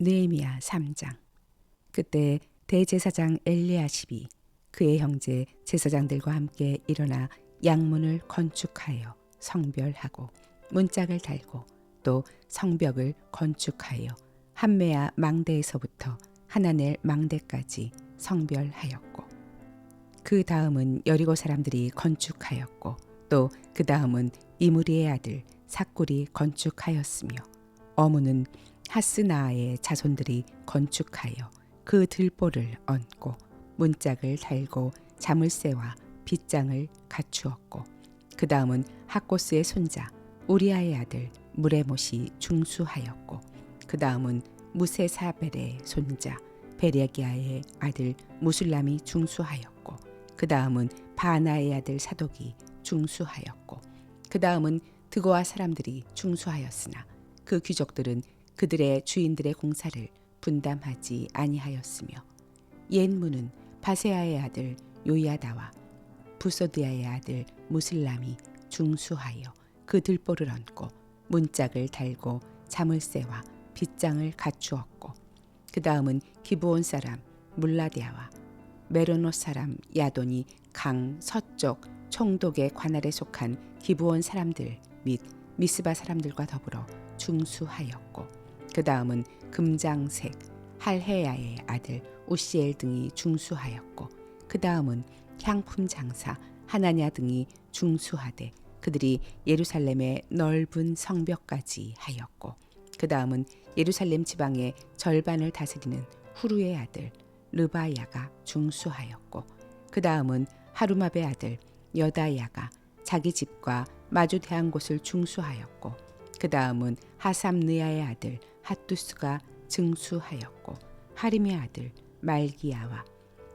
느헤미야 3장. 그때 대제사장 엘리야십이 그의 형제 제사장들과 함께 일어나 양문을 건축하여 성별하고 문짝을 달고 또 성벽을 건축하여 한메야 망대에서부터 하나넬 망대까지 성별하였고 그 다음은 여리고 사람들이 건축하였고 또 그 다음은 이무리의 아들 삭굴이 건축하였으며 어무는 하스나아의 자손들이 건축하여 그 들보를 얹고 문짝을 달고 자물쇠와 빗장을 갖추었고 그 다음은 학고스의 손자 우리아의 아들 무레못이 중수하였고 그 다음은 무세사벨의 손자 베레기아의 아들 무술람이 중수하였고 그 다음은 바나의 아들 사독이 중수하였고 그 다음은 드고아 사람들이 중수하였으나 그 귀족들은 그들의 주인들의 공사를 분담하지 아니하였으며 옛문은 바세아의 아들 요야다와 부소드야의 아들 무슬람이 중수하여 그 들보를 얹고 문짝을 달고 자물쇠와 빗장을 갖추었고 그 다음은 기브온 사람 물라디아와 메로노 사람 야돈이 강 서쪽 총독의 관할에 속한 기브온 사람들 및 미스바 사람들과 더불어 중수하였고 그 다음은 금장색 할헤야의 아들 우시엘 등이 중수하였고 그 다음은 향품 장사 하나냐 등이 중수하되 그들이 예루살렘의 넓은 성벽까지 하였고 그 다음은 예루살렘 지방의 절반을 다스리는 후루의 아들 르바야가 중수하였고 그 다음은 하루마베 아들 여다야가 자기 집과 마주 대한 곳을 중수하였고 그 다음은 하삼느야의 아들 핫두스가 증수하였고 하림의 아들 말기야와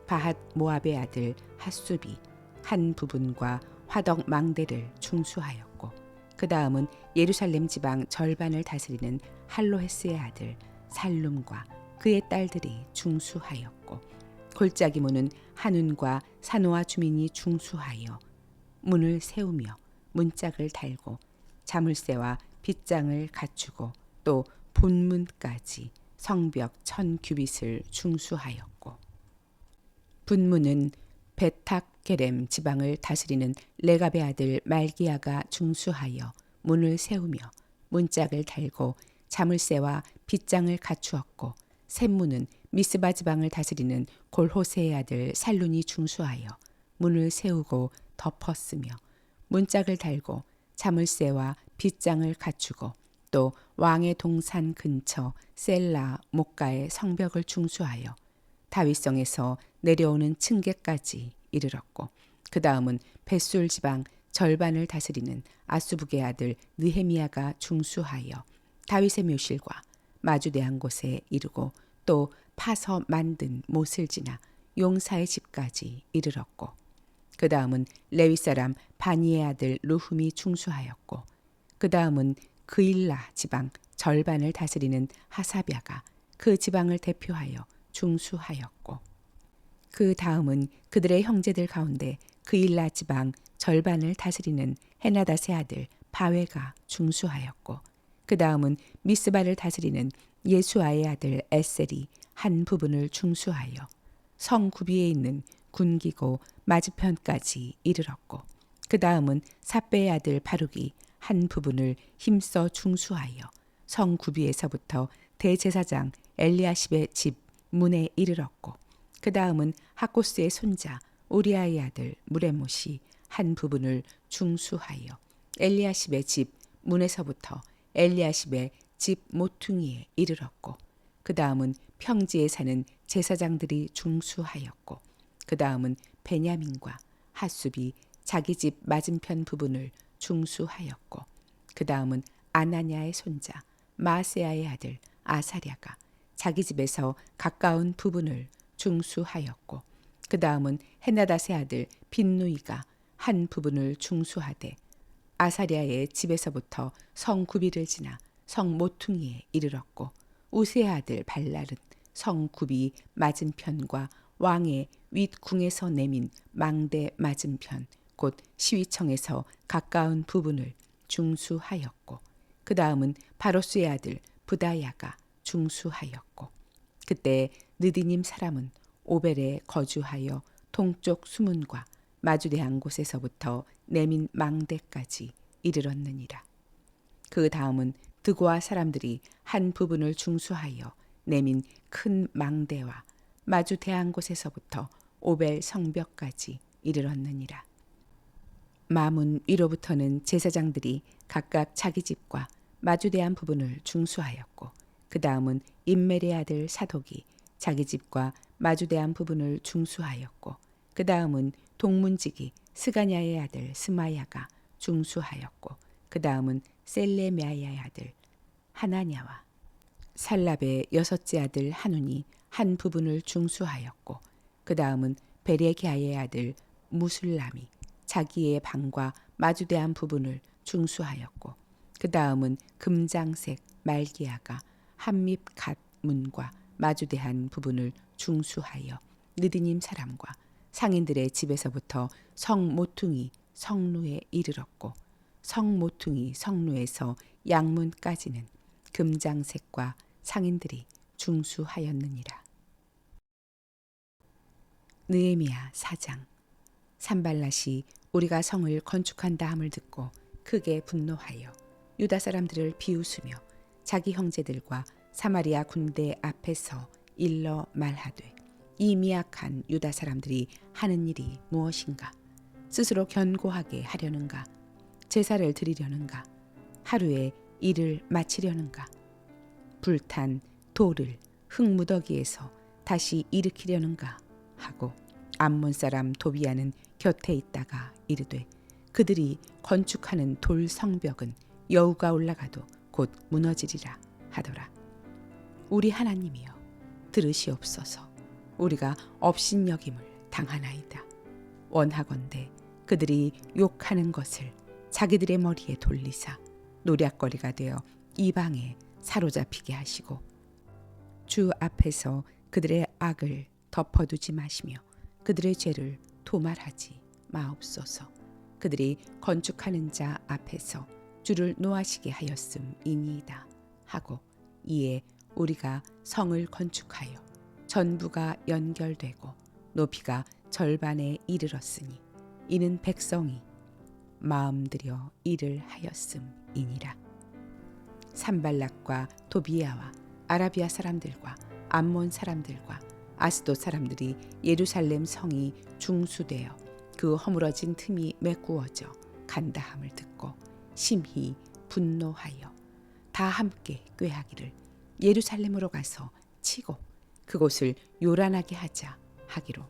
바핫 모압의 아들 핫수비 한 부분과 화덕 망대를 중수하였고 그 다음은 예루살렘 지방 절반을 다스리는 할로헤스의 아들 살룸과 그의 딸들이 중수하였고 골짜기 문은 한운과 산호와 주민이 중수하여 문을 세우며 문짝을 달고 자물쇠와 빗장을 갖추고 또 본문까지 성벽 천 규빗을 중수하였고 분문은 베탁게렘 지방을 다스리는 레갑의 아들 말기야가 중수하여 문을 세우며 문짝을 달고 자물쇠와 빗장을 갖추었고 샘문은 미스바 지방을 다스리는 골호세의 아들 살룬이 중수하여 문을 세우고 덮었으며 문짝을 달고 자물쇠와 빗장을 갖추고 또 왕의 동산 근처 셀라 목가의 성벽을 중수하여 다윗성에서 내려오는 층계까지 이르렀고 그 다음은 벳술 지방 절반을 다스리는 아수북의 아들 느헤미야가 중수하여 다윗의 묘실과 마주대한 곳에 이르고 또 파서 만든 못을 지나 용사의 집까지 이르렀고 그 다음은 레위 사람 바니의 아들 루흠이 중수하였고 그 다음은 그일라 지방 절반을 다스리는 하사비아가 그 지방을 대표하여 중수하였고 그 다음은 그들의 형제들 가운데 그일라 지방 절반을 다스리는 헤나다세 아들 바웨가 중수하였고 그 다음은 미스바를 다스리는 예수아의 아들 에셀이 한 부분을 중수하여 성 구비에 있는 군기고 맞은편까지 이르렀고 그 다음은 사배의 아들 바룩이 한 부분을 힘써 중수하여 성 구비에서부터 대제사장 엘리아십의 집 문에 이르렀고 그 다음은 하코스의 손자 우리아의 아들 무레못이 한 부분을 중수하여 엘리아십의 집 문에서부터 엘리아십의 집 모퉁이에 이르렀고 그 다음은 평지에 사는 제사장들이 중수하였고 그 다음은 베냐민과 하수비 자기 집 맞은편 부분을 중수하였고 그 다음은 아나냐의 손자 마세아의 아들 아사랴가 자기 집에서 가까운 부분을 중수하였고 그 다음은 헤나다의 아들 빈누이가 한 부분을 중수하되 아사랴의 집에서부터 성 구비를 지나 성 모퉁이에 이르렀고 우세의 아들 발랄은 성 구비 맞은편과 왕의 윗궁에서 내민 망대 맞은편 곧 시위청에서 가까운 부분을 중수하였고 그 다음은 바로스의 아들 부다야가 중수하였고 그때 느디님 사람은 오벨에 거주하여 동쪽 수문과 마주대한 곳에서부터 내민 망대까지 이르렀느니라. 그 다음은 드고아 사람들이 한 부분을 중수하여 내민 큰 망대와 마주 대한 곳에서부터 오벨 성벽까지 이르렀느니라. 마문 위로부터는 제사장들이 각각 자기 집과 마주대한 부분을 중수하였고 그 다음은 임멜의 아들 사독이 자기 집과 마주대한 부분을 중수하였고 그 다음은 동문직이 스가냐의 아들 스마야가 중수하였고 그 다음은 셀레메아의 아들 하나냐와 살랍의 여섯째 아들 하눈이 한 부분을 중수하였고 그 다음은 베레기아의 아들 무술람이 자기의 방과 마주대한 부분을 중수하였고 그 다음은 금장색 말기야가 한밉 갓 문과 마주대한 부분을 중수하여 느디님 사람과 상인들의 집에서부터 성 모퉁이 성루에 이르렀고 성 모퉁이 성루에서 양문까지는 금장색과 상인들이 중수하였느니라. 느에미야 사장 산발랏이 우리가 성을 건축한다 함을 듣고 크게 분노하여 유다 사람들을 비웃으며 자기 형제들과 사마리아 군대 앞에서 일러 말하되 이 미약한 유다 사람들이 하는 일이 무엇인가? 스스로 견고하게 하려는가? 제사를 드리려는가? 하루에 일을 마치려는가? 불탄 돌을 흙무더기에서 다시 일으키려는가? 하고 암몬 사람 도비아는 곁에 있다가 이르되 그들이 건축하는 돌 성벽은 여우가 올라가도 곧 무너지리라 하더라. 우리 하나님이여 들으시옵소서. 우리가 업신여김을 당하나이다. 원하건대 그들이 욕하는 것을 자기들의 머리에 돌리사 노략거리가 되어 이방에 사로잡히게 하시고 주 앞에서 그들의 악을 덮어두지 마시며 그들의 죄를 도말하지 마옵소서. 그들이 건축하는 자 앞에서 주를 노하시게 하였음이니이다 하고 이에 우리가 성을 건축하여 전부가 연결되고 높이가 절반에 이르렀으니 이는 백성이 마음 들여 일을 하였음이니라. 산발락과 도비야와 아라비아 사람들과 암몬 사람들과 아스도 사람들이 예루살렘 성이 중수되어 그 허물어진 틈이 메꾸어져 간다함을 듣고 심히 분노하여 다 함께 꾀하기를 예루살렘으로 가서 치고 그곳을 요란하게 하자 하기로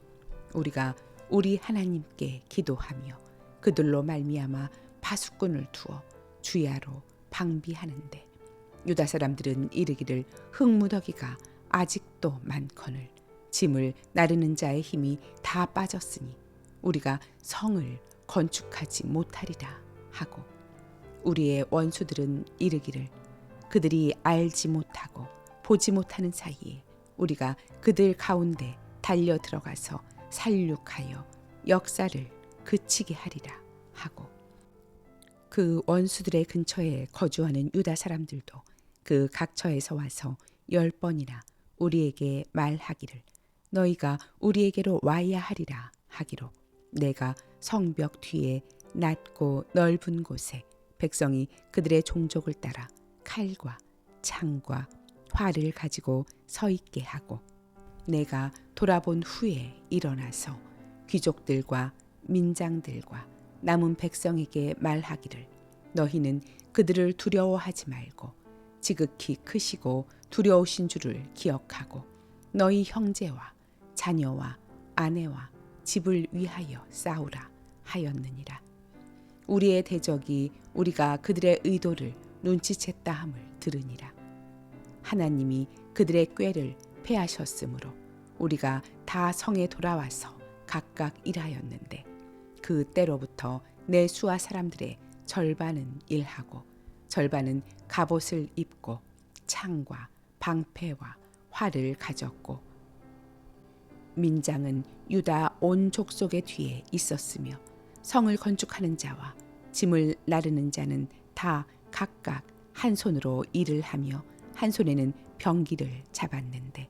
우리가 우리 하나님께 기도하며 그들로 말미암아 파수꾼을 두어 주야로 방비하는데 유다 사람들은 이르기를 흙무더기가 아직도 많거늘 짐을 나르는 자의 힘이 다 빠졌으니 우리가 성을 건축하지 못하리라 하고 우리의 원수들은 이르기를 그들이 알지 못하고 보지 못하는 사이에 우리가 그들 가운데 달려 들어가서 살육하여 역사를 그치게 하리라 하고 그 원수들의 근처에 거주하는 유다 사람들도 그 각처에서 와서 열 번이나 우리에게 말하기를 너희가 우리에게로 와야 하리라 하기로 내가 성벽 뒤에 낮고 넓은 곳에 백성이 그들의 종족을 따라 칼과 창과 활을 가지고 서 있게 하고 내가 돌아본 후에 일어나서 귀족들과 민장들과 남은 백성에게 말하기를 너희는 그들을 두려워하지 말고 지극히 크시고 두려우신 줄을 기억하고 너희 형제와 자녀와 아내와 집을 위하여 싸우라 하였느니라. 우리의 대적이 우리가 그들의 의도를 눈치챘다 함을 들으니라. 하나님이 그들의 꾀를 패하셨으므로 우리가 다 성에 돌아와서 각각 일하였는데 그 때로부터 내 수하 사람들의 절반은 일하고 절반은 갑옷을 입고 창과 방패와 활을 가졌고 민장은 유다 온 족속의 뒤에 있었으며 성을 건축하는 자와 짐을 나르는 자는 다 각각 한 손으로 일을 하며 한 손에는 병기를 잡았는데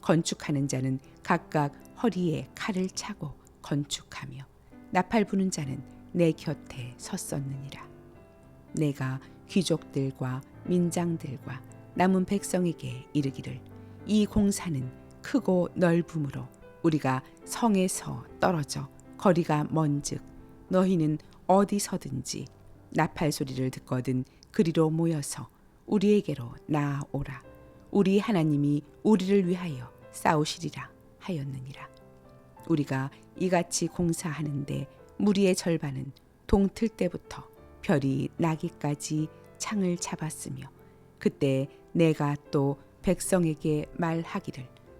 건축하는 자는 각각 허리에 칼을 차고 건축하며 나팔 부는 자는 내 곁에 섰었느니라. 내가 귀족들과 민장들과 남은 백성에게 이르기를 이 공사는 크고 넓음으로 우리가 성에서 떨어져 거리가 먼즉 너희는 어디서든지 나팔 소리를 듣거든 그리로 모여서 우리에게로 나아오라. 우리 하나님이 우리를 위하여 싸우시리라 하였느니라. 우리가 이같이 공사하는데 무리의 절반은 동틀 때부터 별이 나기까지 창을 잡았으며 그때 내가 또 백성에게 말하기를